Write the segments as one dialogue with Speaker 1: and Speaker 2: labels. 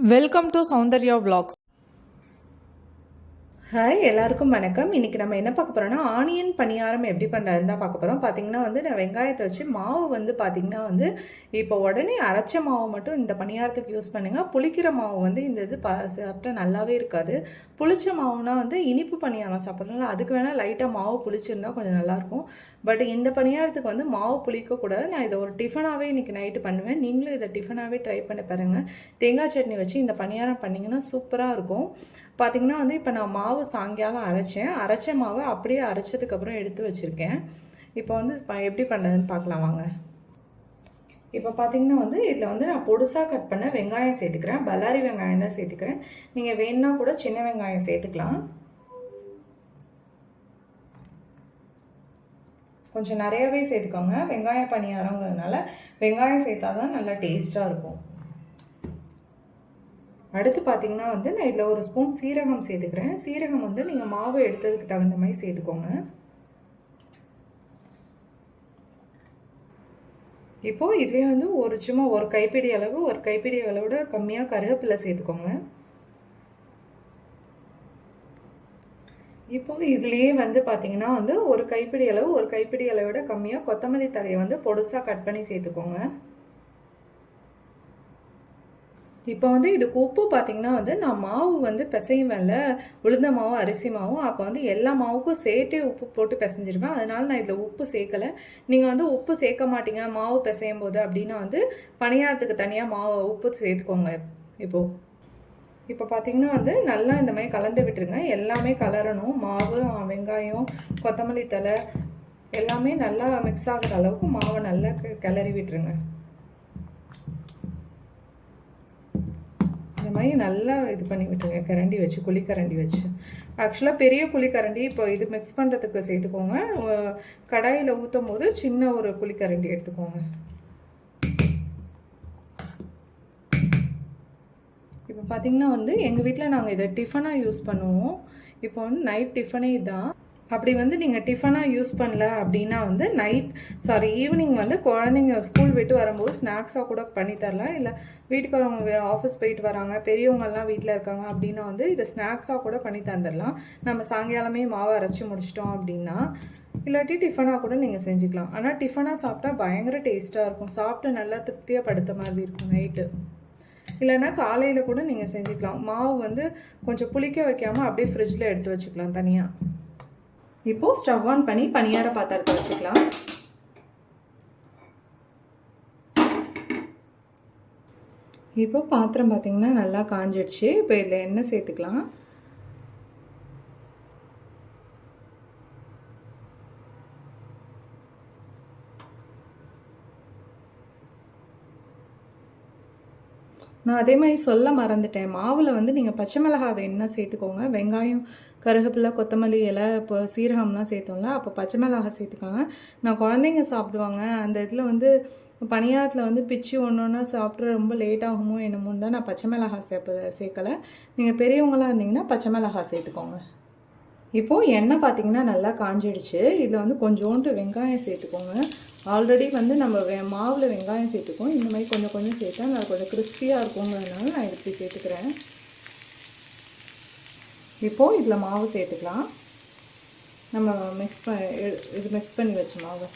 Speaker 1: Welcome to Soundarya Vlogs.
Speaker 2: Hi எல்லாருக்கும் வணக்கம். இன்றைக்கி நம்ம என்ன பார்க்க போகிறோம்னா ஆனியன் பணியாரம் எப்படி பண்ணுறதுன்னு தான் பார்க்க போகிறோம் பார்த்தீங்கன்னா வந்து நான் வெங்காயத்தை வச்சு மாவு வந்து பார்த்திங்கன்னா வந்து இப்போ உடனே அரைச்ச மாவு மட்டும் இந்த பணியாரத்துக்கு யூஸ் பண்ணுங்கள் புளிக்கிற மாவு வந்து இந்த இது ப சாப்பிட்டா நல்லாவே இருக்காது. புளிச்ச மாவுனா வந்து இனிப்பு பணியாரம் சாப்பிட்றதுனால அதுக்கு வேணால் லைட்டாக மாவு புளிச்சிருந்தா கொஞ்சம் நல்லாயிருக்கும். பட் இந்த பணியாரத்துக்கு வந்து மாவு புளிக்கக்கூடாது நான் இதை ஒரு டிஃபனாகவே இன்றைக்கி நைட்டு பண்ணுவேன். நீங்களும் இதை டிஃபனாகவே ட்ரை பண்ணி பாருங்கள் தேங்காய் சட்னி வச்சு இந்த பணியாரம் பண்ணிங்கன்னா சூப்பராக இருக்கும். பார்த்திங்கன்னா வந்து இப்போ நான் மாவு சாயங்காலம் அரைச்சேன். அரைச்ச மாவை அப்படியே அரைச்சதுக்கப்புறம் எடுத்து வச்சுருக்கேன். இப்போ வந்து எப்படி பண்ணுறதுன்னு பார்க்கலாம் வாங்க. இப்போ பார்த்தீங்கன்னா வந்து இதில் வந்து நான் பொடுசாக கட் பண்ண வெங்காயம் சேர்த்துக்கிறேன். பல்லாரி வெங்காயம் தான் சேர்த்துக்கிறேன். நீங்கள் வேணுன்னா கூட சின்ன வெங்காயம் சேர்த்துக்கலாம். கொஞ்சம் நிறையவே சேர்த்துக்கோங்க. வெங்காய பணியாரங்கிறதுனால வெங்காயம் சேர்த்தா தான் நல்லா டேஸ்ட்டாக இருக்கும். அடுத்து பார்த்தீங்கன்னா வந்து நான் இதில் ஒரு ஸ்பூன் சீரகம் சேர்த்துக்கிறேன். சீரகம் வந்து நீங்கள் மாவு எடுத்ததுக்கு தகுந்த மாதிரி சேர்த்துக்கோங்க. இப்போது இதுலேயே வந்து ஒரு சும்மா ஒரு கைப்பிடி அளவு ஒரு கைப்பிடி அளவோட கம்மியாக கருவேப்பிலை சேர்த்துக்கோங்க. இப்போ இதுலேயே வந்து பார்த்தீங்கன்னா வந்து ஒரு கைப்பிடி அளவு ஒரு கைப்பிடி அளவோட கம்மியாக கொத்தமல்லி தழையை வந்து பொடுசாக கட் பண்ணி சேர்த்துக்கோங்க. இப்போ வந்து இதுக்கு உப்பு பார்த்தீங்கன்னா வந்து நான் மாவு வந்து பிசைவேன்ல உளுந்த மாவு அரிசி மாவும் அப்போ வந்து எல்லா மாவுக்கும் சேர்த்தே உப்பு போட்டு பிசைஞ்சிருவேன். அதனால நான் இதில் உப்பு சேர்க்கலை. நீங்கள் வந்து உப்பு சேர்க்க மாட்டீங்க மாவு பிசையும் போது அப்படின்னா வந்து பணியாரத்துக்கு தனியாக மாவு உப்பு சேர்த்துக்கோங்க இப்போது இப்போ பார்த்தீங்கன்னா வந்து நல்லா இந்த மாதிரி கலந்து விட்டுருங்க. எல்லாமே கலரணும். மாவு வெங்காயம் கொத்தமல்லி தழை எல்லாமே நல்லா மிக்ஸ் ஆகுற அளவுக்கு மாவை நல்லா கிளறி விட்டுருங்க. இந்த மாதிரி நல்லா இது பண்ணி விட்டுருங்க. கரண்டி வச்சு குழிக்கரண்டி வச்சு. ஆக்சுவலாக பெரிய குழிக்கரண்டி இப்போ இது மிக்ஸ் பண்ணுறதுக்கு சேர்த்துக்கோங்க கடாயில் ஊற்றும் போது சின்ன ஒரு குழிக்கரண்டி எடுத்துக்கோங்க. இப்போ பார்த்தீங்கன்னா வந்து எங்கள் வீட்டில் நாங்கள் இதை டிஃபனாக யூஸ் பண்ணுவோம். இப்போ வந்து நைட் டிஃபனே தான் அப்படி வந்து நீங்கள் டிஃபனாக யூஸ் பண்ணல அப்படின்னா வந்து நைட் சாரி ஈவினிங் வந்து குழந்தைங்க ஸ்கூல் விட்டு வரும்போது ஸ்நாக்ஸாக கூட பண்ணி தரலாம். இல்லை வீட்டுக்காரவங்க ஆஃபீஸ் போயிட்டு வராங்க பெரியவங்கெல்லாம் வீட்டில் இருக்காங்க அப்படின்னா வந்து இதை ஸ்நாக்ஸாக கூட பண்ணி தந்துடலாம் நம்ம சாயங்காலமே மாவு அரைச்சி முடிச்சிட்டோம் அப்படின்னா இல்லாட்டி டிஃபனாக கூட நீங்கள் செஞ்சுக்கலாம். ஆனால் டிஃபனாக சாப்பிட்டா பயங்கர டேஸ்ட்டாக இருக்கும். சாப்பிட்டு நல்லா திருப்தியாக படுத்த மாதிரி இருக்கும் நைட்டு இல்லைன்னா காலையில் கூட நீங்கள் செஞ்சுக்கலாம். மாவு வந்து கொஞ்சம் புளிக்க வைக்காமல் அப்படியே ஃப்ரிட்ஜில் எடுத்து வச்சுக்கலாம் தனியாக இப்போது ஸ்டவ் ஆன் பண்ணி பணியார பாத்திரத்தை வச்சுக்கலாம். இப்போ பாத்திரம் பார்த்தீங்கன்னா நல்லா காஞ்சிடுச்சு. இப்போ இதில் எண்ணெய் சேர்த்துக்கலாம். நான் அதே மாதிரி சொல்ல மறந்துட்டேன். மாவில் வந்து நீங்கள் பச்சை மிளகாய் வேணும்னா சேர்த்துக்கோங்க? வெங்காயம் கருவேப்பிலை கொத்தமல்லி இலை இப்போ சீரகம்லாம் சேர்த்தோம்ல அப்போ பச்சை மிளகாய் சேர்த்துக்கோங்க. நான் குழந்தைங்க சாப்பிடுவாங்க. அந்த இதில் வந்து பணியாரத்தில் வந்து பிச்சு ஒன்று ஒன்றா சாப்பிட்ற ரொம்ப லேட் ஆகுமோ என்னமோன்னு தான் நான் பச்சை மிளகாய் சேர்ப்ப சேர்க்கலை. நீங்கள் பெரியவங்களாக இருந்தீங்கன்னா பச்சை மிளகாய் சேர்த்துக்கோங்க. இப்போது எண்ணெய் பார்த்தீங்கன்னா நல்லா காஞ்சிடுச்சு. இதில் வந்து கொஞ்சோண்டு வெங்காயம் சேர்த்துக்கோங்க. ஆல்ரெடி வந்து நம்ம வெ மாவில் வெங்காயம் சேர்த்துக்கோம். இந்த மாதிரி கொஞ்சம் கொஞ்சம் சேர்த்தா நான் கொஞ்சம் கிறிஸ்பியாக இருக்குங்கிறதுனால நான் இப்படி சேர்த்துக்கிறேன். இப்போது இதில் மாவு சேர்த்துக்கலாம். நம்ம மிக்ஸ் ப இது மிக்ஸ் பண்ணி வச்ச மாவு.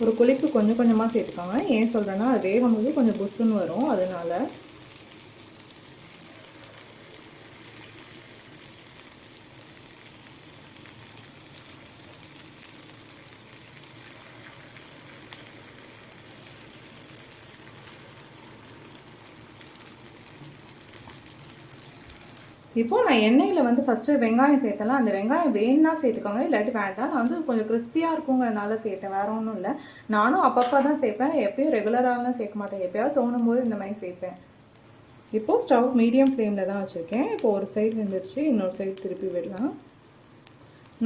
Speaker 2: ஒரு குளிப்பு கொஞ்சம் கொஞ்சமாக சேர்த்துக்கோங்க. ஏன் சொல்கிறேன்னா அது வேகும் போது கொஞ்சம் புஸ்ஸுன்னு வரும். அதனால இப்போ நான் எண்ணெயில் வந்து ஃபஸ்ட்டு வெங்காயம் சேர்த்தலாம் அந்த வெங்காயம் வேணும்னா சேர்த்துக்கோங்க இல்லாட்டி வேண்டாம். நான் வந்து கொஞ்சம் கிறிஸ்பியாக இருக்குங்கிறனால சேர்த்தேன் வேற ஒன்றும் இல்லை. நானும் அப்பப்போ தான் சேர்ப்பேன் எப்பயும் ரெகுலராகலாம் சேர்க்க மாட்டேன். எப்பயாவது தோணும் போது இந்த மாதிரி சேர்ப்பேன். இப்போது ஸ்டவ் மீடியம் ஃப்ளேமில் தான் வச்சுருக்கேன். இப்போ ஒரு சைடு வெந்துருச்சு இன்னொரு சைடு திருப்பி விடலாம்.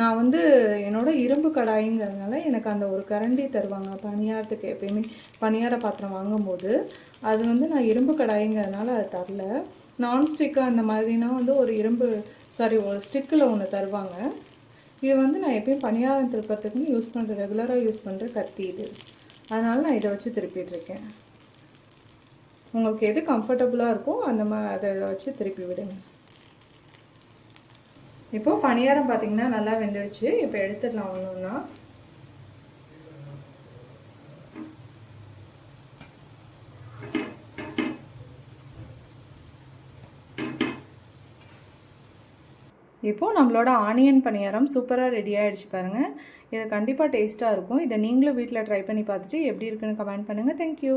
Speaker 2: நான் வந்து என்னோட இரும்பு கடாய்ங்கிறதுனால எனக்கு அந்த ஒரு கரண்டி தருவாங்க பணியாரத்துக்கு எப்பயுமே பணியார பாத்திரம் வாங்கும்போது. அது வந்து நான் இரும்பு கடாய்ங்கிறதுனால அது தரல. நான்ஸ்டிக்காக அந்த மாதிரினா வந்து ஒரு இரும்பு சாரி ஒரு ஸ்டிக்கில் ஒன்று தருவாங்க. இது வந்து நான் எப்பயும் பணியாரம் திருப்பறதுக்குன்னு யூஸ் பண்ணுற ரெகுலராக யூஸ் பண்ணுற கத்தி இது. அதனால் நான் இதை வச்சு திருப்பிட்டு இருக்கேன். உங்களுக்கு எது கம்ஃபர்டபுளாக இருக்கோ அந்த மா அதை வச்சு திருப்பி விடுங்க. இப்போ பணியாரம் பார்த்தீங்கன்னா நல்லா வெந்துடுச்சு. இப்போ எடுத்துடலாம் ஒன்று ஒன்றா இப்போது நம்மளோட ஆனியன் பணியாரம் சூப்பராக ரெடி ஆகிடுச்சு பாருங்கள் இது கண்டிப்பாக டேஸ்ட்டாக இருக்கும். இதை நீங்களும் வீட்டில் ட்ரை பண்ணி பார்த்துட்டு எப்படி இருக்குன்னு கமெண்ட் பண்ணுங்கள் தேங்க்யூ